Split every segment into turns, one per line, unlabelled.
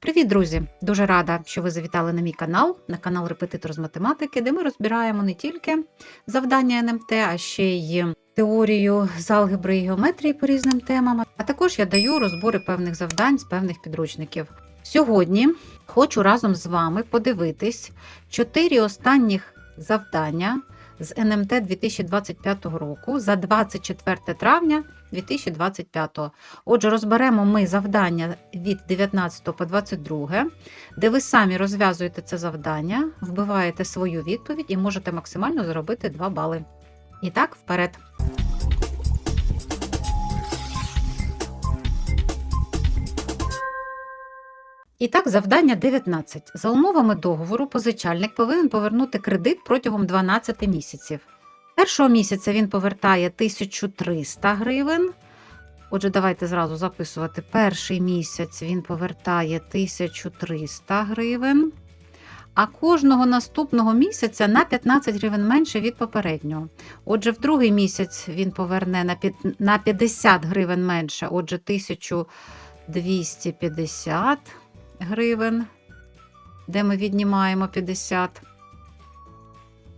Привіт, друзі! Дуже рада, що ви завітали на мій канал, на канал Репетитор з математики, де ми розбираємо не тільки завдання НМТ, а ще й теорію з алгебри і геометрії по різним темам. А також я даю розбори певних завдань з певних підручників. Сьогодні хочу разом з вами подивитись чотири останніх завдання з НМТ 2025 року за 24 травня 2025. Отже, розберемо ми завдання від 19 по 22, де ви самі розв'язуєте це завдання, вбиваєте свою відповідь і можете максимально заробити 2 бали. І так, вперед. І так, завдання 19. За умовами договору позичальник повинен повернути кредит протягом 12 місяців. Першого місяця він повертає 1300 гривень. Отже, давайте зразу записувати. Перший місяць він повертає 1300 гривень, а кожного наступного місяця на 15 гривень менше від попереднього. Отже, в другий місяць він поверне на 50 гривень менше, отже, 1250 гривень, де ми віднімаємо 50.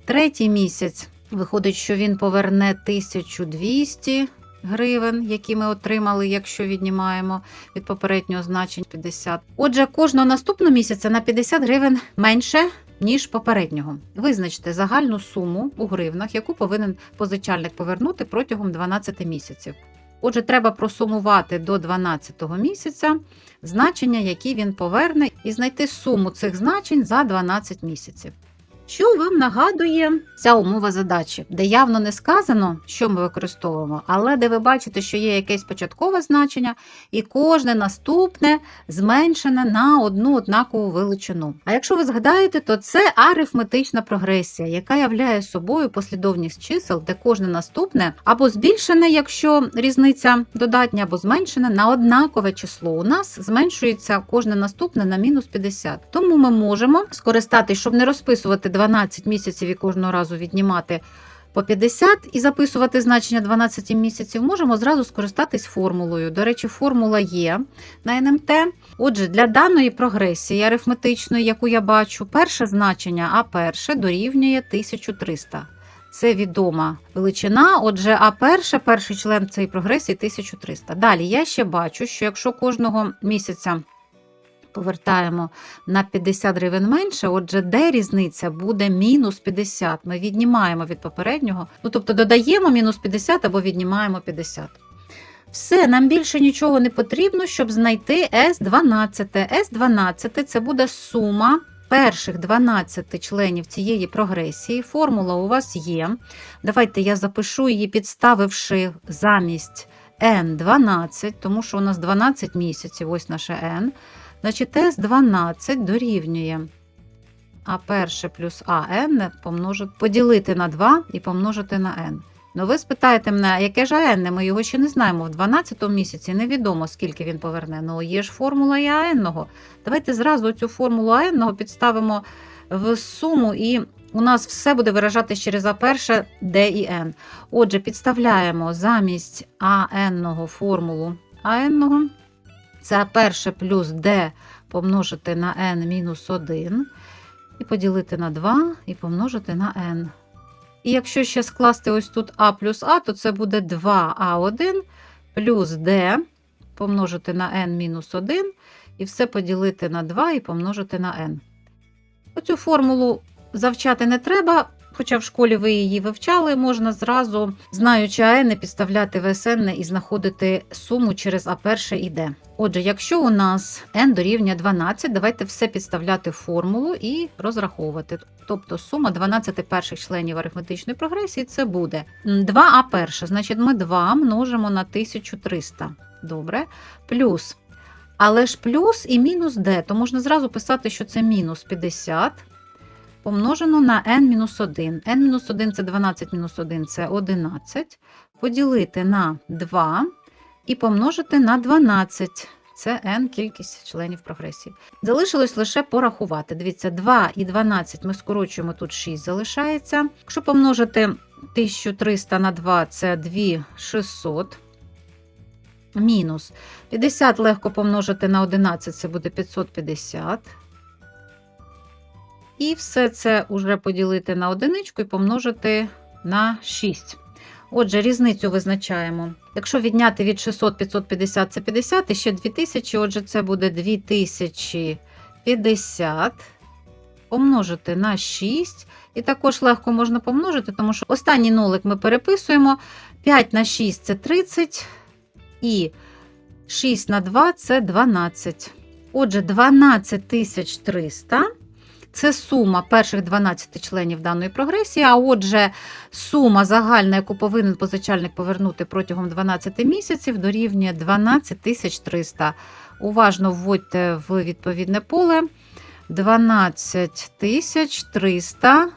Третій місяць виходить, що він поверне 1200 гривень, які ми отримали, якщо віднімаємо від попереднього значення 50. Отже, кожного наступного місяця на 50 гривень менше, ніж попереднього. Визначте загальну суму у гривнах, яку повинен позичальник повернути протягом 12 місяців. Отже, треба просумувати до 12 місяця значення, які він поверне, і знайти суму цих значень за 12 місяців. Що вам нагадує ця умова задачі, де явно не сказано, що ми використовуємо, але де ви бачите, що є якесь початкове значення, і кожне наступне зменшене на одну однакову величину. А якщо ви згадаєте, то це арифметична прогресія, яка являє собою послідовність чисел, де кожне наступне або збільшене, якщо різниця додатня, або зменшене на однакове число. У нас зменшується кожне наступне на мінус 50. Тому ми можемо скористатись, щоб не розписувати 12 місяців і кожного разу віднімати по 50 і записувати значення 12 місяців, можемо зразу скористатись формулою. До речі, формула є на НМТ. Отже, для даної прогресії арифметичної, яку я бачу, перше значення А перше дорівнює 1300. Це відома величина. Отже, А перше, перший член цієї прогресії 1300. Далі я ще бачу, що якщо кожного місяця повертаємо на 50 гривень менше, отже, де різниця буде мінус 50. Ми віднімаємо від попереднього, ну тобто додаємо мінус 50 або віднімаємо 50. Все, нам більше нічого не потрібно, щоб знайти S12. S12 це буде сума перших 12 членів цієї прогресії. Формула у вас є. Давайте я запишу її, підставивши замість N12, тому що у нас 12 місяців, ось наше N. Значить, С12 дорівнює А перше плюс АН поділити на 2 і помножити на n. Ну, ви спитаєте мене, яке ж АН? Ми його ще не знаємо. В 12 місяці невідомо, скільки він поверне. Ну, є ж формула і АН. Давайте зразу цю формулу АН підставимо в суму, і у нас все буде виражатись через А перше, Д і Н. Отже, підставляємо замість АН формулу АН. Це перше плюс d помножити на n мінус 1, і поділити на 2 і помножити на n. І якщо ще скласти ось тут a плюс a, то це буде 2а1 плюс d помножити на n мінус 1, і все поділити на 2 і помножити на n. Оцю формулу завчати не треба. Хоча в школі ви її вивчали, можна зразу, знаючи АН, підставляти в СН і знаходити суму через А1 і Д. Отже, якщо у нас n дорівнює 12, давайте все підставляти в формулу і розраховувати. Тобто сума 12 перших членів арифметичної прогресії це буде 2а перше, значить ми 2 множимо на 1300. Добре. Плюс. Але ж плюс і мінус d, то можна зразу писати, що це мінус 50 помножено на n-1. n-1 це 12 мінус 1 це 11. Поділити на 2 і помножити на 12. Це n кількість членів прогресії. Залишилось лише порахувати. Дивіться, 2 і 12 ми скорочуємо, тут 6 залишається. Якщо помножити 1300 на 2, це 2600. мінус 50 легко помножити на 11, це буде 550. І все це уже поділити на одиничку і помножити на 6. Отже, різницю визначаємо. Якщо відняти від 600 550 це 50, і ще 2000, отже, це буде 2050 помножити на 6. І також легко можна помножити, тому що останній нолик ми переписуємо. 5 на 6 це 30, і 6 на 2 це 12. Отже, 12300 це сума перших 12 членів даної прогресії. А отже, сума загальна, яку повинен позичальник повернути протягом 12 місяців, дорівнює 12300. Уважно вводьте в відповідне поле 12300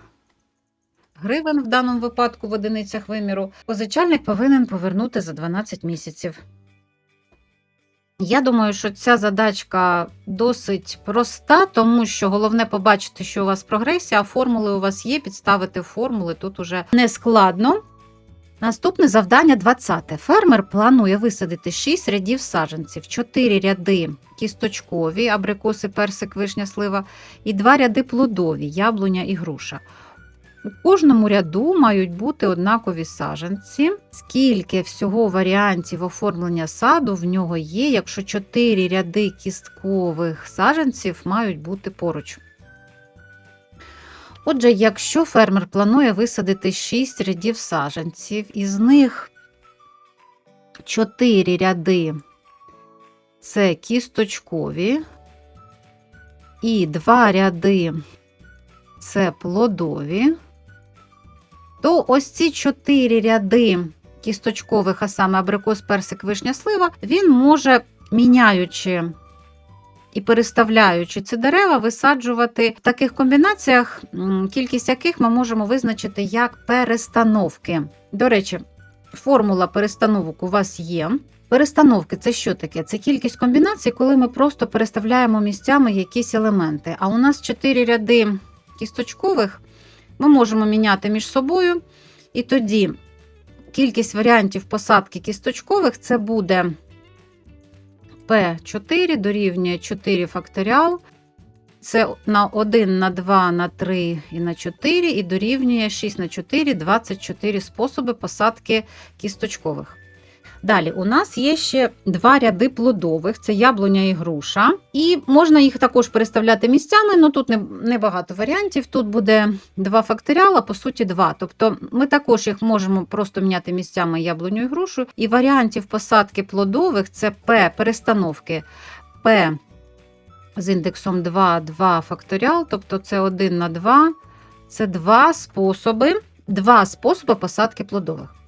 гривень в даному випадку в одиницях виміру. Позичальник повинен повернути за 12 місяців. Я думаю, що ця задачка досить проста, тому що головне побачити, що у вас прогресія, а формули у вас є, підставити формули тут уже не складно. Наступне завдання 20. Фермер планує висадити 6 рядів саджанців, 4 ряди кісточкові, абрикоси, персик, вишня, слива, і 2 ряди плодові, яблуня і груша. У кожному ряду мають бути однакові саджанці. Скільки всього варіантів оформлення саду в нього є, якщо 4 ряди кісткових саджанців мають бути поруч. Отже, якщо фермер планує висадити 6 рядів саджанців, із них 4 ряди це кісточкові, і 2 ряди це плодові, то ось ці 4 ряди кісточкових, а саме абрикос, персик, вишня, слива, він може, міняючи і переставляючи ці дерева, висаджувати в таких комбінаціях, кількість яких ми можемо визначити як перестановки. До речі, формула перестановок у вас є. Перестановки це що таке? Це кількість комбінацій, коли ми просто переставляємо місцями якісь елементи. А у нас 4 ряди кісточкових ми можемо міняти між собою. І тоді кількість варіантів посадки кісточкових це буде P4 дорівнює 4 факторіал. Це на 1, на 2, на 3 і на 4, і дорівнює 6 на 4, 24 способи посадки кісточкових. Далі, у нас є ще два ряди плодових: це яблуня і груша. І можна їх також переставляти місцями, але тут небагато варіантів. Тут буде два факторіала, по суті, два. Тобто ми також їх можемо просто міняти місцями яблуню і грушу. І варіантів посадки плодових це П перестановки П з індексом 2, 2 факторіал, тобто це 1 на 2, це два способи, два способи посадки плодових.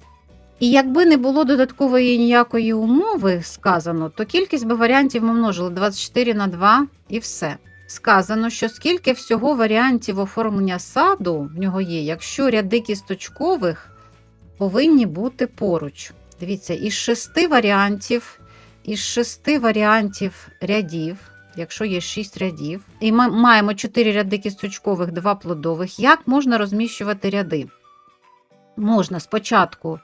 І якби не було додаткової ніякої умови сказано, то кількість би варіантів ми множили 24 на 2 і все. Сказано, що скільки всього варіантів оформлення саду в нього є, якщо ряди кісточкових повинні бути поруч. Дивіться, із шести варіантів, із шести варіантів рядів, якщо є 6 рядів, і ми маємо 4 ряди кісточкових, 2 плодових, як можна розміщувати ряди? Можна спочатку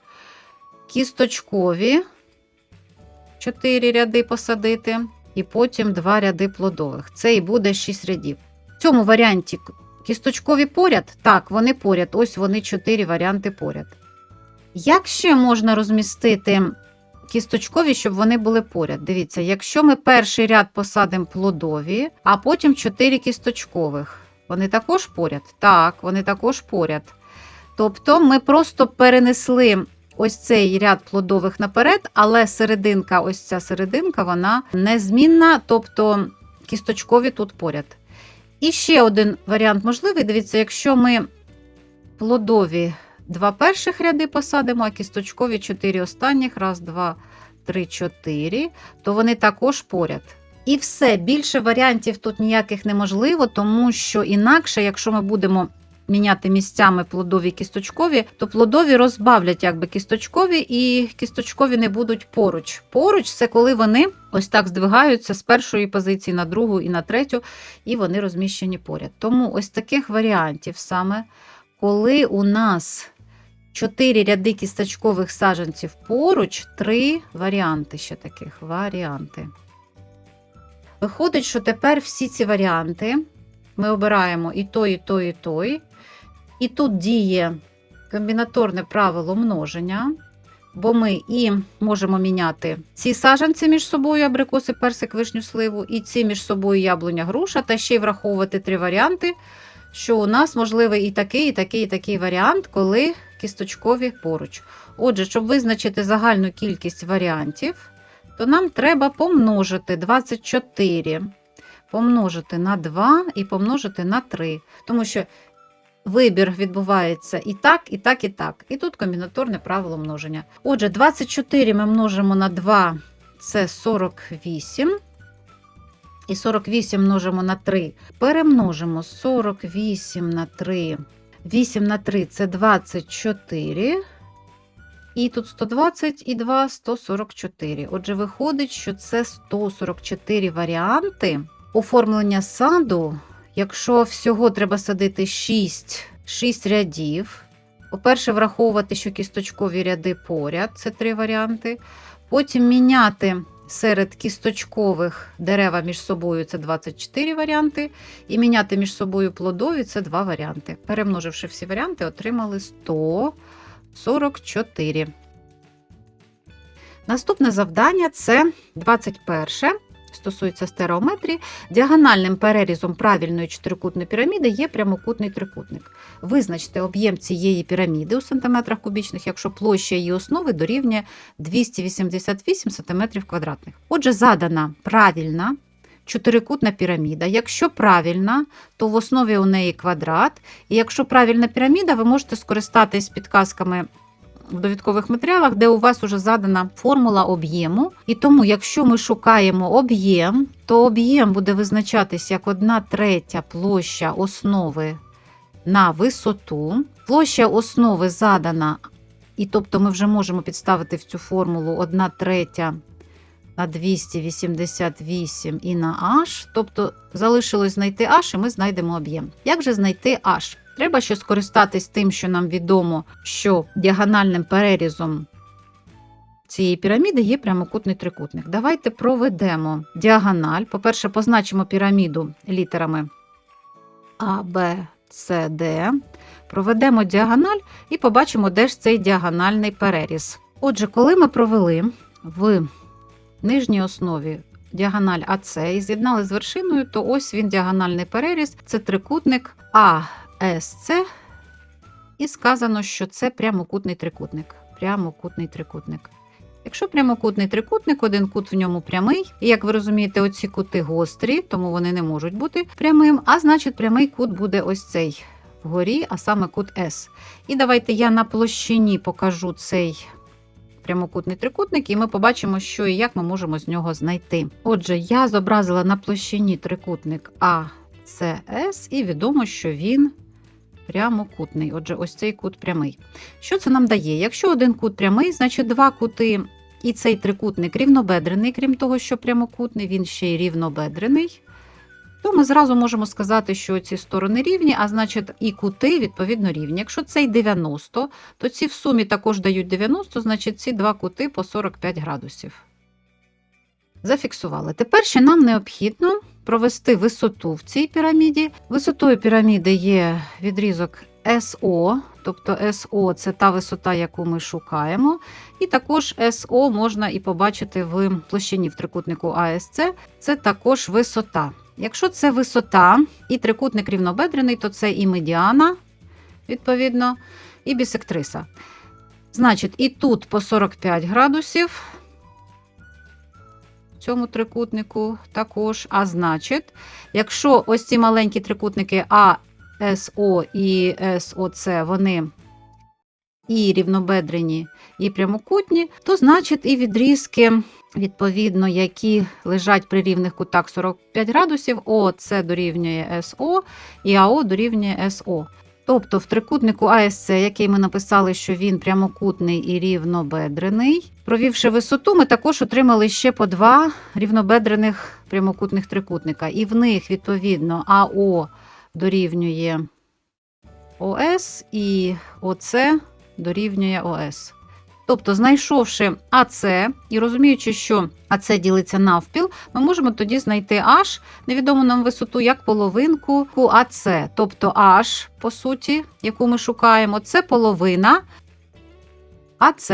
кісточкові 4 ряди посадити, і потім 2 ряди плодових. Це і буде 6 рядів. В цьому варіанті кісточкові поряд, так, вони поряд, ось вони 4 варіанти поряд. Як ще можна розмістити кісточкові, щоб вони були поряд? Дивіться, якщо ми перший ряд посадимо плодові, а потім 4 кісточкових, вони також поряд? Так, вони також поряд. Тобто ми просто перенесли ось цей ряд плодових наперед, але серединка, ось ця серединка, вона незмінна, тобто кісточкові тут поряд. І ще один варіант можливий. Дивіться, якщо ми плодові два перших ряди посадимо, а кісточкові чотири останніх, раз, два, три, чотири, то вони також поряд. І все, більше варіантів тут ніяких неможливо, тому що інакше, якщо ми будемо міняти місцями плодові кісточкові, то плодові розбавлять якби кісточкові, і кісточкові не будуть поруч. Поруч це коли вони ось так здвигаються з першої позиції на другу і на третю, і вони розміщені поряд. Тому ось таких варіантів саме, коли у нас 4 ряди кісточкових саджанців поруч, 3 варіанти ще таких варіанти. Виходить, що тепер всі ці варіанти ми обираємо і той, і той, і той. І тут діє комбінаторне правило множення, бо ми і можемо міняти ці саджанці між собою, абрикоси, персик, вишню, сливу, і ці між собою яблуня, груша, та ще й враховувати три варіанти, що у нас можливий і такий, і такий, і такий варіант, коли кісточкові поруч. Отже, щоб визначити загальну кількість варіантів, то нам треба помножити 24, помножити на 2 і помножити на 3. Тому що вибір відбувається і так, і так, і так. І тут комбінаторне правило множення. Отже, 24 ми множимо на 2 це 48. І 48 множимо на 3. Перемножимо 48 на 3. 8 на 3 це 24. І тут 120 і 2 144. Отже, виходить, що це 144 варіанти оформлення саду. Якщо всього треба садити 6, 6 рядів. По-перше, враховувати, що кісточкові ряди поряд це три варіанти. Потім міняти серед кісточкових дерева між собою це 24 варіанти. І міняти між собою плодові це два варіанти. Перемноживши всі варіанти, отримали 144. Наступне завдання це 21. Стосується стереометрії. Діагональним перерізом правильної чотирикутної піраміди є прямокутний трикутник. Визначте об'єм цієї піраміди у сантиметрах кубічних, якщо площа її основи дорівнює 288 см квадратних. Отже, задана правильна чотирикутна піраміда. Якщо правильна, то в основі у неї квадрат. І якщо правильна піраміда, ви можете скористатись підказками в довідкових матеріалах, де у вас вже задана формула об'єму. І тому, якщо ми шукаємо об'єм, то об'єм буде визначатись як 1 третя площа основи на висоту. Площа основи задана, і тобто ми вже можемо підставити в цю формулу 1 третя на 288 і на h, тобто залишилось знайти h, і ми знайдемо об'єм. Як же знайти h? Треба ще скористатись тим, що нам відомо, що діагональним перерізом цієї піраміди є прямокутний трикутник. Давайте проведемо діагональ. По-перше, позначимо піраміду літерами А, Б, С, Д. Проведемо діагональ і побачимо, де ж цей діагональний переріз. Отже, коли ми провели в нижній основі діагональ АС і з'єднали з вершиною, то ось він діагональний переріз. Це трикутник АСЦ. І сказано, що це прямокутний трикутник. Прямокутний трикутник. Якщо прямокутний трикутник, один кут в ньому прямий, і як ви розумієте, оці кути гострі, тому вони не можуть бути прямим, а значить, прямий кут буде ось цей вгорі, а саме кут С. І давайте я на площині покажу цей прямокутний трикутник, і ми побачимо, що і як ми можемо з нього знайти. Отже, я зобразила на площині трикутник АЦС, і відомо, що він прямокутний. Отже, ось цей кут прямий. Що це нам дає? Якщо один кут прямий, значить два кути. І цей трикутник рівнобедрений, крім того, що прямокутний, він ще й рівнобедрений. То ми зразу можемо сказати, що ці сторони рівні, а значить і кути відповідно рівні. Якщо цей 90, то ці в сумі також дають 90, значить ці два кути по 45 градусів. Зафіксували. Тепер ще нам необхідно провести висоту в цій піраміді. Висотою піраміди є відрізок СО, тобто СО це та висота, яку ми шукаємо. І також СО можна і побачити в площині в трикутнику АСЦ, це також висота. Якщо це висота і трикутник рівнобедрений, то це і медіана, відповідно, і бісектриса. Значить, і тут по 45 градусів цьому трикутнику також. А значить, якщо ось ці маленькі трикутники А, СО і СОЦ, вони і рівнобедрені, і прямокутні, то значить і відрізки, відповідно, які лежать при рівних кутах 45 градусів, ОЦ дорівнює СО і АО дорівнює СО. Тобто в трикутнику АСЦ, який ми написали, що він прямокутний і рівнобедрений, провівши висоту, ми також отримали ще по два рівнобедрених прямокутних трикутника. І в них, відповідно, АО дорівнює ОС і ОЦ дорівнює ОС. Тобто, знайшовши АС і розуміючи, що АС ділиться навпіл, ми можемо тоді знайти H, невідому нам висоту, як половинку АС. Тобто H, по суті, яку ми шукаємо, це половина АС.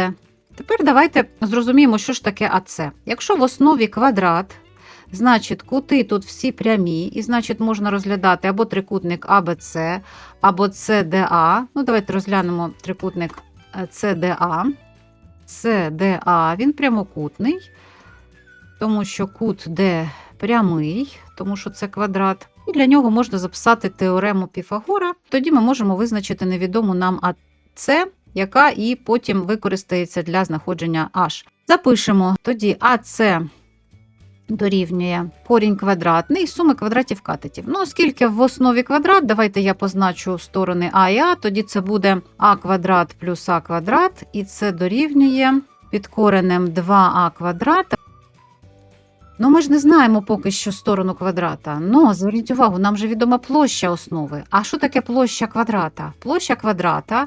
Тепер давайте зрозуміємо, що ж таке АС. Якщо в основі квадрат, значить кути тут всі прямі, і значить можна розглядати або трикутник АБЦ, або CDA. Ну, давайте розглянемо трикутник е, CDA. CDA, він прямокутний, тому що кут D прямий, тому що це квадрат. І для нього можна записати теорему Піфагора. Тоді ми можемо визначити невідому нам АС, яка і потім використається для знаходження H. Запишемо тоді АС дорівнює корінь квадратний суми квадратів катетів. Ну, оскільки в основі квадрат, давайте я позначу сторони А і А, тоді це буде А квадрат плюс А квадрат, і це дорівнює під коренем 2А квадрат. Ну, ми ж не знаємо поки що сторону квадрата. Ну, зверніть увагу, нам же відома площа основи. А що таке площа квадрата? Площа квадрата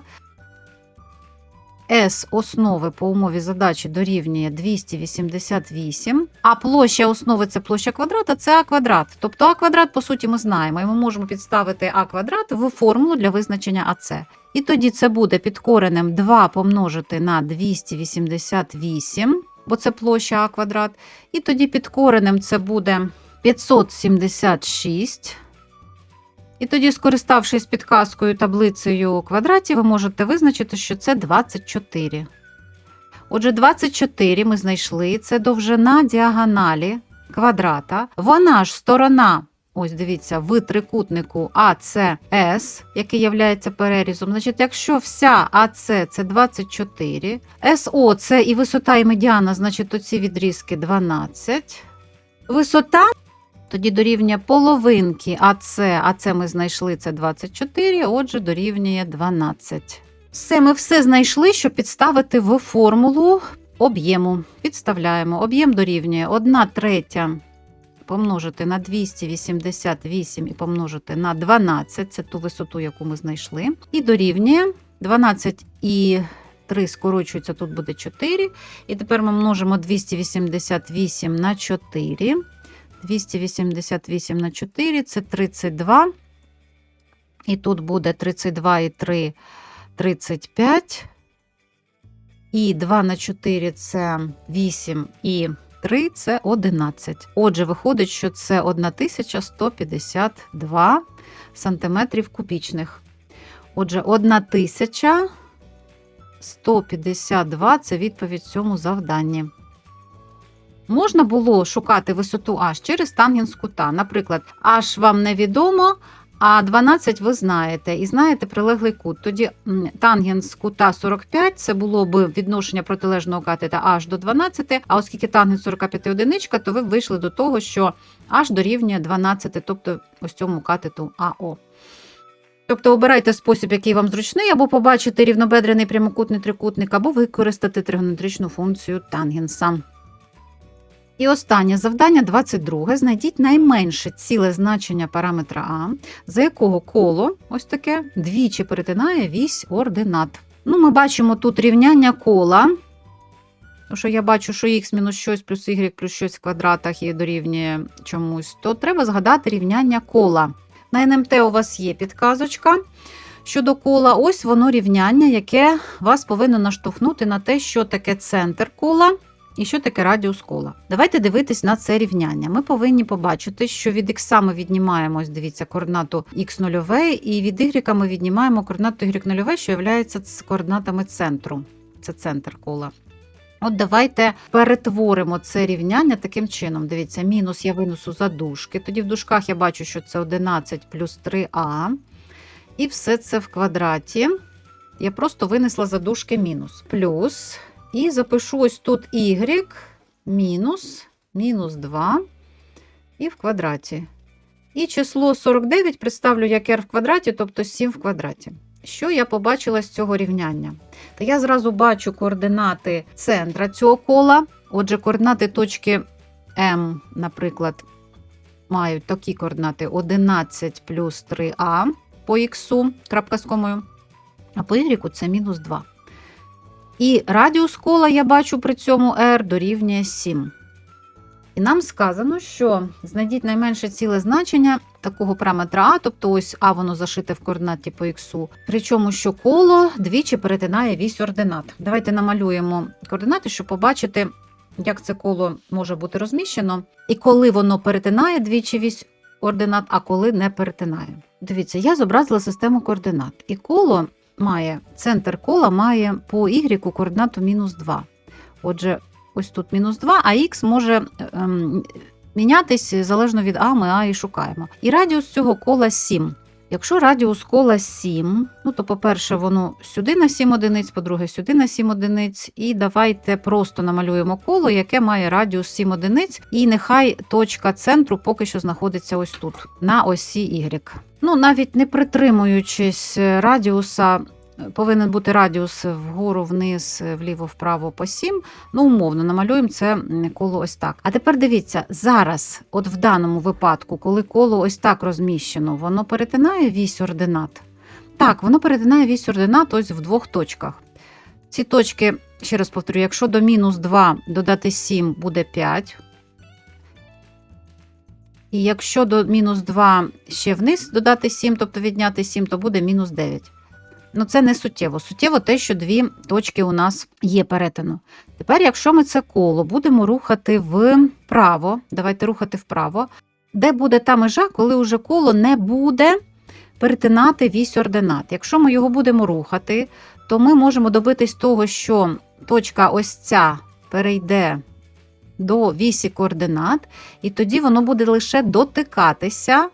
S основи по умові задачі дорівнює 288, а площа основи це площа квадрата, це А квадрат. Тобто А квадрат, по суті, ми знаємо, і ми можемо підставити А квадрат в формулу для визначення АЦ. І тоді це буде під коренем 2 помножити на 288, бо це площа А квадрат. І тоді під коренем це буде 576. І тоді, скориставшись підказкою таблицею квадратів, ви можете визначити, що це 24. Отже, 24 ми знайшли це довжина діагоналі квадрата. Вона ж сторона, ось дивіться, в трикутнику АЦС, який є перерізом. Значить, якщо вся АЦ це 24, СО це і висота, і медіана, значить, оці відрізки 12. Висота тоді дорівнює половинки АЦ, а це ми знайшли це 24, отже, дорівнює 12. Все, ми все знайшли, щоб підставити в формулу об'єму. Підставляємо. Об'єм дорівнює 1 третя помножити на 288 і помножити на 12, це ту висоту, яку ми знайшли. І дорівнює 12 і 3 скорочується, тут буде 4. І тепер ми множимо 288 на 4. 288 на 4 це 32. І тут буде 32 і 3 35. І 2 на 4 це 8 і 3 це 11. Отже, виходить, що це 1152 сантиметрів кубічних. Отже, 1152 це відповідь цьому завданні. Можна було шукати висоту H через тангенс кута. Наприклад, H вам невідомо, а 12 ви знаєте, і знаєте прилеглий кут. Тоді тангенс кута 45 це було б відношення протилежного катета H до 12, а оскільки тангенс 45 одиничка, то ви вийшли до того, що H дорівнює 12, тобто ось цьому катету АО. Тобто обирайте спосіб, який вам зручний, або побачити рівнобедрений прямокутний трикутник, або використати тригонометричну функцію тангенса. І останнє завдання 22. Знайдіть найменше ціле значення параметра А, за якого коло ось таке двічі перетинає вісь ординат. Ну, Ми бачимо тут рівняння кола. Тому що я бачу, що х мінус щось плюс y плюс щось в квадратах і дорівнює чомусь, то треба згадати рівняння кола. На НМТ у вас є підказочка. Щодо кола, ось воно рівняння, яке вас повинно наштовхнути на те, що таке центр кола. І що таке радіус кола? Давайте дивитись на це рівняння. Ми повинні побачити, що від х ми віднімаємо, ось дивіться, координату х0, і від y ми віднімаємо координату y0, що є координатами центру. Це центр кола. От давайте перетворимо це рівняння таким чином. Дивіться, мінус я винесу за дужки. Тоді в дужках я бачу, що це 11 плюс 3а. І все це в квадраті. Я просто винесла за дужки мінус. Плюс і запишу ось тут y мінус мінус 2 і в квадраті. І число 49 представлю як r в квадраті, тобто 7 в квадраті. Що я побачила з цього рівняння? Та я зразу бачу координати центра цього кола. Отже, координати точки М, наприклад, мають такі координати 11 плюс 3а по х, крапка з комою, а по y це мінус 2. І радіус кола я бачу при цьому r дорівнює 7. І нам сказано, що знайдіть найменше ціле значення такого параметра А, тобто ось А воно зашите в координаті по х. Причому, що коло двічі перетинає вісь ординат. Давайте намалюємо координати, щоб побачити, як це коло може бути розміщено, і коли воно перетинає двічі вісь ординат, а коли не перетинає. Дивіться, я зобразила систему координат. І коло має, центр кола має по y координату мінус 2. Отже, ось тут мінус 2, а х може ем, мінятись залежно від А, ми А і шукаємо. І радіус цього кола 7. Якщо радіус кола 7, ну то, по-перше, воно сюди на 7 одиниць, по-друге, сюди на 7 одиниць. І давайте просто намалюємо коло, яке має радіус 7 одиниць, і нехай точка центру поки що знаходиться ось тут, на осі Y. Ну, навіть не притримуючись радіуса, повинен бути радіус вгору, вниз, вліво, вправо по 7. Ну, умовно, намалюємо це коло ось так. А тепер дивіться, зараз, от в даному випадку, коли коло ось так розміщено, воно перетинає вісь ординат. Так, воно перетинає вісь ординат ось в двох точках. Ці точки, ще раз повторю, якщо до мінус 2 додати 7 буде 5. І якщо до мінус 2 ще вниз додати 7, тобто відняти 7, то буде мінус 9. Ну, це не суттєво. Суттєво те, що дві точки у нас є перетину. Тепер, якщо ми це коло будемо рухати вправо, давайте рухати вправо, де буде та межа, коли уже коло не буде перетинати вісь ординат. Якщо ми його будемо рухати, то ми можемо добитись того, що точка ось ця перейде до вісі координат, і тоді воно буде лише дотикатися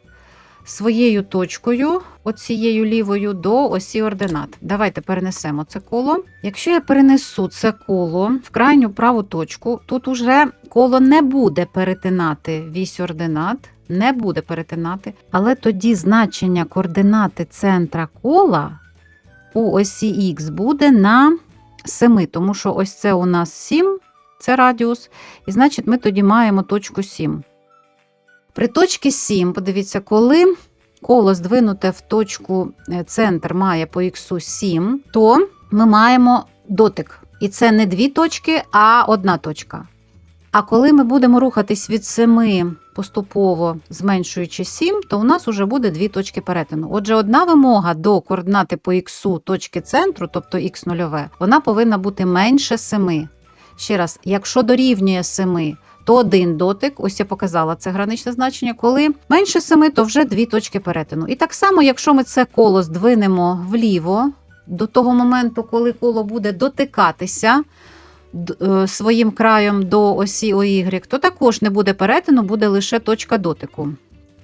своєю точкою, оцією лівою, до осі ординат. Давайте перенесемо це коло. Якщо я перенесу це коло в крайню праву точку, тут уже коло не буде перетинати вісь ординат, не буде перетинати, але тоді значення координати центра кола по осі Х буде на 7, тому що ось це у нас 7, це радіус, і значить ми тоді маємо точку 7. При точці 7, подивіться, коли коло здвинуте в точку е, центр має по х 7, то ми маємо дотик. І це не дві точки, а одна точка. А коли ми будемо рухатись від 7 поступово зменшуючи 7, то у нас вже буде дві точки перетину. Отже, одна вимога до координати по х точки центру, тобто х0, вона повинна бути менше 7. Ще раз, якщо дорівнює 7, то один дотик, ось я показала це граничне значення, коли менше 7, то вже дві точки перетину. І так само, якщо ми це коло здвинемо вліво, до того моменту, коли коло буде дотикатися е, своїм краєм до осі ОY, то також не буде перетину, буде лише точка дотику.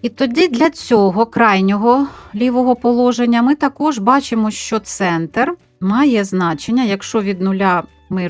І тоді для цього крайнього лівого положення ми також бачимо, що центр має значення, якщо від нуля ми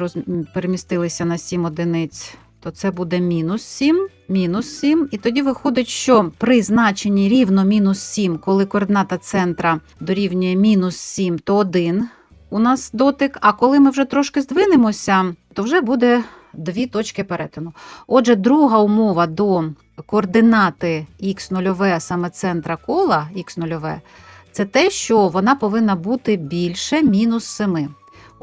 перемістилися на 7 одиниць, то це буде мінус 7, мінус 7. І тоді виходить, що при значенні рівно мінус 7, коли координата центра дорівнює мінус 7, то 1 у нас дотик. А коли ми вже трошки здвинемося, то вже буде дві точки перетину. Отже, друга умова до координати х0, саме центра кола х0, це те, що вона повинна бути більше мінус 7.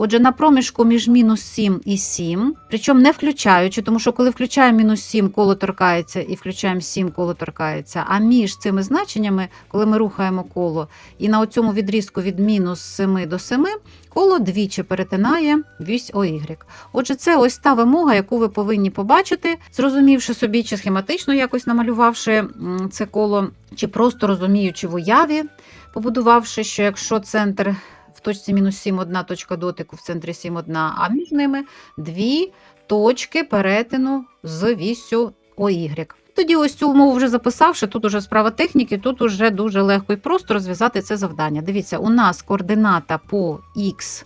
Отже, на проміжку між мінус 7 і 7, причому не включаючи, тому що коли включаємо мінус 7, коло торкається, і включаємо 7, коло торкається. А між цими значеннями, коли ми рухаємо коло, і на цьому відрізку від мінус 7 до 7, коло двічі перетинає вісь OY. Отже, це ось та вимога, яку ви повинні побачити, зрозумівши собі, чи схематично якось намалювавши це коло, чи просто розуміючи в уяві, побудувавши, що якщо центр точці мінус 7 одна точка дотику, в центрі 7 одна, а між ними дві точки перетину з вісю ОY. Тоді ось цю умову вже записавши, тут уже справа техніки, тут уже дуже легко і просто розв'язати це завдання. Дивіться, у нас координата по Х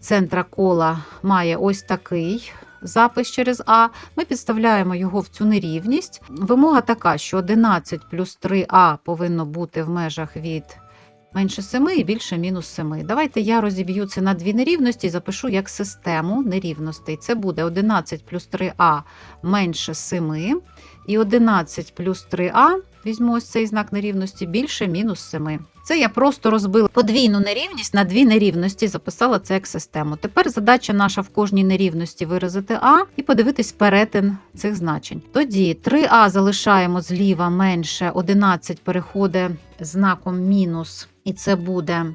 центра кола має ось такий запис через А. Ми підставляємо його в цю нерівність. Вимога така, що 11 плюс 3А повинно бути в межах від менше 7 і більше мінус 7. Давайте я розіб'ю це на дві нерівності і запишу як систему нерівностей. Це буде 11 плюс 3а менше 7, і 11 плюс 3а візьму ось цей знак нерівності більше мінус 7. Це я просто розбила подвійну нерівність на дві нерівності, записала це як систему. Тепер задача наша в кожній нерівності виразити А і подивитись перетин цих значень. Тоді 3А залишаємо зліва менше, 11 переходить знаком мінус, і це буде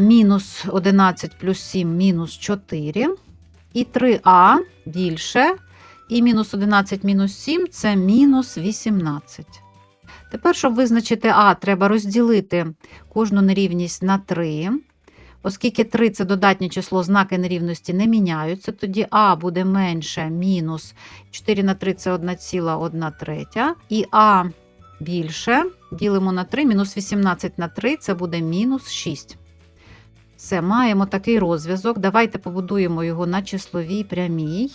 мінус 11 плюс 7 мінус 4. І 3А більше. І мінус 11 мінус 7 це мінус 18. Тепер, щоб визначити А, треба розділити кожну нерівність на 3. Оскільки 3 це додатнє число, знаки нерівності не міняються, тоді А буде менше мінус 4 на 3 це 1,1 третя. І А більше ділимо на 3, мінус 18 на 3 це буде мінус 6. Все, маємо такий розв'язок. Давайте побудуємо його на числовій прямій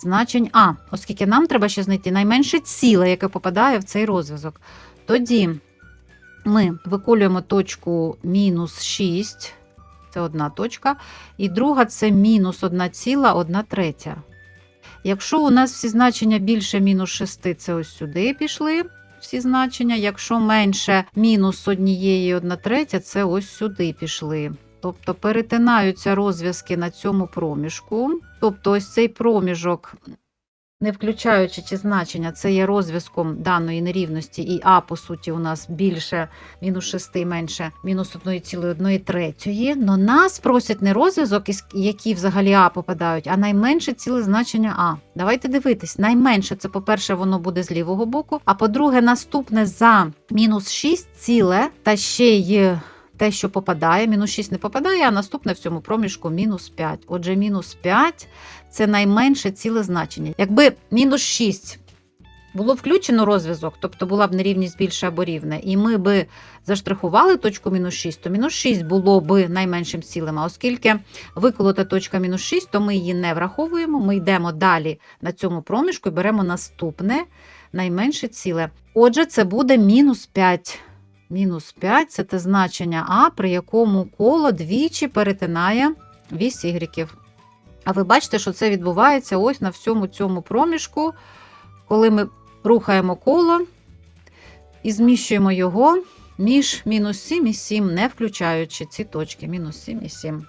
значень А, оскільки нам треба ще знайти найменше ціле, яке попадає в цей розв'язок. Тоді ми виколюємо точку мінус 6, це одна точка, і друга це мінус 1,1 третя. Якщо у нас всі значення більше мінус 6, це ось сюди пішли всі значення. Якщо менше мінус 1,1 третя, це ось сюди пішли. Тобто перетинаються розв'язки на цьому проміжку. Тобто, ось цей проміжок, не включаючи ці значення, це є розв'язком даної нерівності, і А, по суті, у нас більше мінус 6 менше мінус 1,1 третьої. Но нас просять не розв'язок, які взагалі А попадають, а найменше ціле значення А. Давайте дивитись. Найменше це, по-перше, воно буде з лівого боку. А по-друге, наступне за мінус 6 ціле та ще й те, що попадає, мінус 6 не попадає, а наступне в цьому проміжку мінус 5. Отже, мінус 5 це найменше ціле значення. Якби мінус 6 було включено розв'язок, тобто була б нерівність більше або рівне, і ми би заштрихували точку мінус 6, то мінус 6 було б найменшим цілим. А оскільки виколота точка мінус 6, то ми її не враховуємо. Ми йдемо далі на цьому проміжку і беремо наступне найменше ціле. Отже, це буде мінус 5. Мінус 5 це те значення А, при якому коло двічі перетинає вісь ігріків. А ви бачите, що це відбувається ось на всьому цьому проміжку, коли ми рухаємо коло і зміщуємо його між мінус 7 і 7, не включаючи ці точки мінус 7 і 7.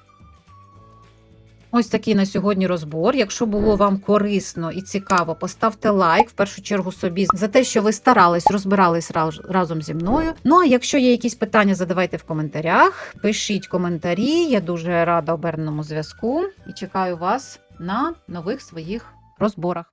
Ось такий на сьогодні розбор. Якщо було вам корисно і цікаво, поставте лайк в першу чергу собі за те, що ви старались, розбирались разом зі мною. Ну а якщо є якісь питання, задавайте в коментарях. Пишіть коментарі. Я дуже рада оберненому зв'язку і чекаю вас на нових своїх розборах.